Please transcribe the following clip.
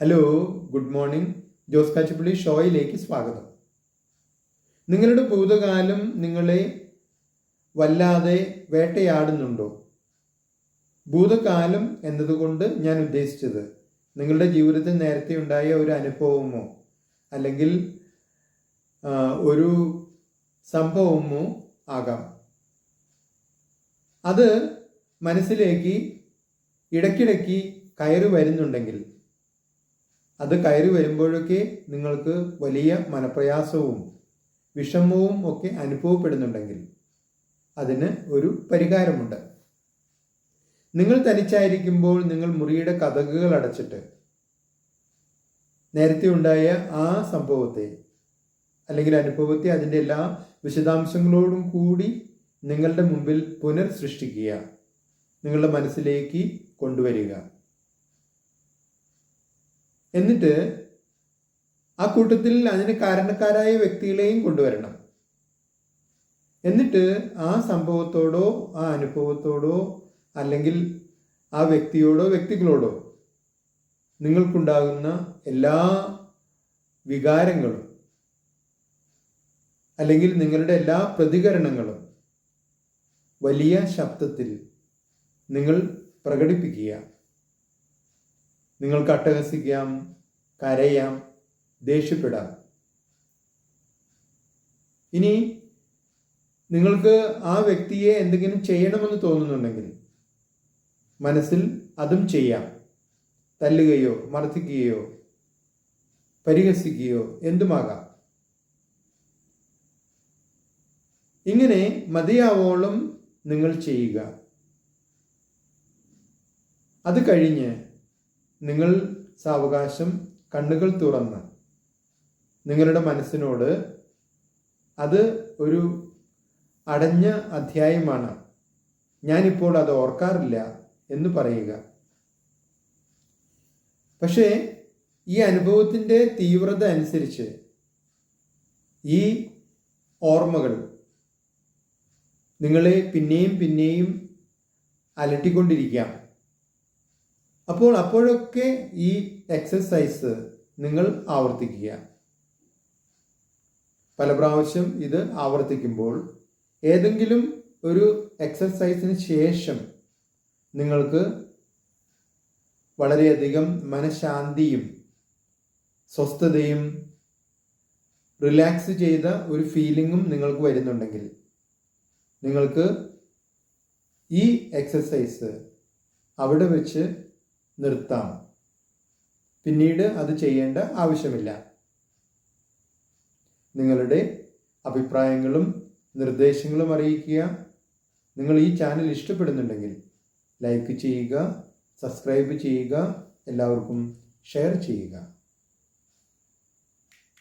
Hello good morning Jose Kachappilly ഷോയിലേക്ക് സ്വാഗതം. നിങ്ങളുടെ ഭൂതകാലം നിങ്ങളെ വല്ലാതെ വേട്ടയാടുന്നുണ്ടോ? ഭൂതകാലം എന്നതുകൊണ്ട് ഞാൻ ഉദ്ദേശിച്ചത് നിങ്ങളുടെ ജീവിതത്തിൽ നേരത്തെ ഉണ്ടായ ഒരു അനുഭവമോ അല്ലെങ്കിൽ ഒരു സംഭവമോ ആകാം. അത് മനസ്സിലേക്ക് ഇടയ്ക്കിടയ്ക്ക് കയറി വരുന്നുണ്ടെങ്കിൽ അത് കയറി വരുമ്പോഴൊക്കെ നിങ്ങൾക്ക് വലിയ മനപ്രയാസവും വിഷമവും ഒക്കെ അനുഭവപ്പെടുന്നുണ്ടെങ്കിൽ അതിന് ഒരു പരിഹാരമുണ്ട്. നിങ്ങൾ തനിച്ചായിരിക്കുമ്പോൾ നിങ്ങൾ മുറിയുടെ കഥകുകൾ അടച്ചിട്ട് നേരത്തെ ഉണ്ടായ ആ സംഭവത്തെ അല്ലെങ്കിൽ അനുഭവത്തെ അതിന്റെ എല്ലാ വിശദാംശങ്ങളോടും കൂടി നിങ്ങളുടെ മുമ്പിൽ പുനർസൃഷ്ടിക്കുക. നിങ്ങളുടെ മനസ്സിലേക്ക് കൊണ്ടുവരിക. എന്നിട്ട് ആ കൂട്ടത്തിൽ അതിന് കാരണക്കാരായ വ്യക്തികളെയും കൊണ്ടുവരണം. എന്നിട്ട് ആ സംഭവത്തോടോ ആ അനുഭവത്തോടോ അല്ലെങ്കിൽ ആ വ്യക്തിയോടോ വ്യക്തികളോടോ നിങ്ങൾക്കുണ്ടാകുന്ന എല്ലാ വികാരങ്ങളും അല്ലെങ്കിൽ നിങ്ങളുടെ എല്ലാ പ്രതികരണങ്ങളും വലിയ ശബ്ദത്തിൽ നിങ്ങൾ പ്രകടിപ്പിക്കുക. നിങ്ങൾക്ക് അട്ടഹസിക്കാം കരയാം ദേഷ്യപ്പെടാം. ഇനി നിങ്ങൾക്ക് ആ വ്യക്തിയെ എന്തെങ്കിലും ചെയ്യണമെന്ന് തോന്നുന്നുണ്ടെങ്കിൽ മനസ്സിൽ അതും ചെയ്യാം. തല്ലുകയോ മർദ്ദിക്കുകയോ പരിഹസിക്കുകയോ എന്തുമാകാം? ഇങ്ങനെ മതിയാവോളം നിങ്ങൾ ചെയ്യുക. അത് കഴിഞ്ഞ് നിങ്ങൾ സാവകാശം കണ്ണുകൾ തുറന്ന് നിങ്ങളുടെ മനസ്സിനോട് അത് ഒരു അടഞ്ഞ അധ്യായമാണ്. ഞാനിപ്പോൾ അത് ഓർക്കാറില്ല എന്ന് പറയുക. പക്ഷേ ഈ അനുഭവത്തിന്റെ തീവ്രത അനുസരിച്ച് ഈ ഓർമ്മകൾ നിങ്ങളെ പിന്നെയും പിന്നെയും അലട്ടിക്കൊണ്ടിരിക്കാം. അപ്പോൾ അപ്പോഴൊക്കെ ഈ എക്സസൈസ് നിങ്ങൾ ആവർത്തിക്കുക. പല പ്രാവശ്യം ഇത് ആവർത്തിക്കുമ്പോൾ ഏതെങ്കിലും ഒരു എക്സസൈസിന് ശേഷം നിങ്ങൾക്ക് വളരെയധികം മനഃശാന്തിയും സ്വസ്ഥതയും റിലാക്സ് ചെയ്ത ഒരു ഫീലിങ്ങും നിങ്ങൾക്ക് വരുന്നുണ്ടെങ്കിൽ നിങ്ങൾക്ക് ഈ എക്സസൈസ് അവിടെ വെച്ച് നിർത്താം. പിന്നീട് അത് ചെയ്യേണ്ട ആവശ്യമില്ല. നിങ്ങളുടെ അഭിപ്രായങ്ങളും നിർദ്ദേശങ്ങളും അറിയിക്കുക. നിങ്ങൾ ഈ ചാനൽ ഇഷ്ടപ്പെടുന്നുണ്ടെങ്കിൽ ലൈക്ക് ചെയ്യുക സബ്സ്ക്രൈബ് ചെയ്യുക എല്ലാവർക്കും ഷെയർ ചെയ്യുക.